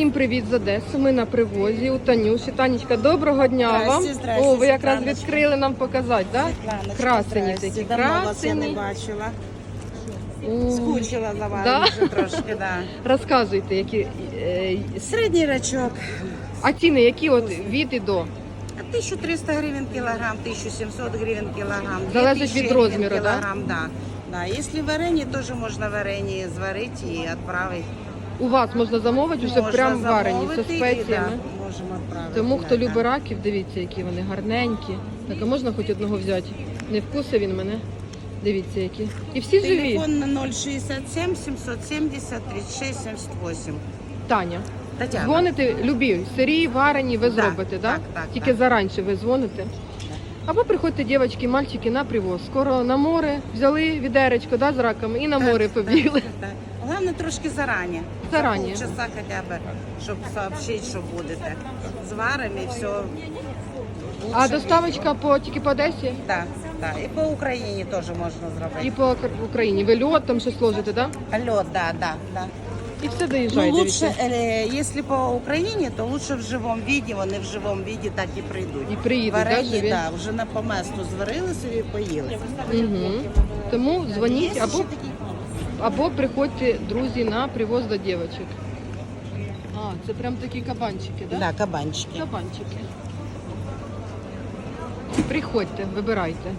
Всім привіт з Одеси. Ми на привозі у Танюші. Танечка, доброго дня Здрасте, вам. здрасте, О, ви якраз Світланочка. відкрили нам показати, так? Світланочка, Красені такі. Давно вас я не Красені. бачила. О, Скучила за вами Да? вже трошки, да. Розказуйте, які е, Середній рачок. а ціни, які от від і до. 1300 гривень кілограм, 1700 гривень кілограм. Залежить 2000 від гривень розміру, да? кілограм, да? Да. Якщо варені, теж можна варені зварити і відправити. У вас можна замовити вже Можна прям варені зі замовити і, спеціями. Да, можемо відправити. Тому хто да. любить раків, дивіться, які вони гарненькі. Так, а можна хоч одного взяти? Не вкусив він мене. Дивіться, які. І всі живі. Телефон на 067 770 36 78. Таня. Тетяна. Дзвоните любі, сирі, варені, ви Да, зробите, да? так, так, Тільки так. заранше ви дзвоните. Або приходьте, дівчатки, мальчики, на привоз. Скоро на море взяли відеречко да, з раками і на море побігли. Так. Головне трошки зарані. Зарані. За полчаса хоча б, щоб сообщити, що будете. З варами і все. А доставочка по тільки по Одесі Так, так. І по Україні теж можна зробити. і по Україні. Ви льот там щось ложите, да? Льот, да, да, да. І все Ну, доїжджає. лучше, э, если по Україні, то лучше в живому віді, вони в живому віді так і прийдуть. І приїдуть, да, Варені, живі? да, вже на поместу зварили собі і поїли. Угу. Тому дзвоніть Є або, ще такі? або приходьте, друзі, на привоз до дівчаток. А, це прям такі кабанчики, да? Да, кабанчики. Кабанчики. Приходьте, вибирайте.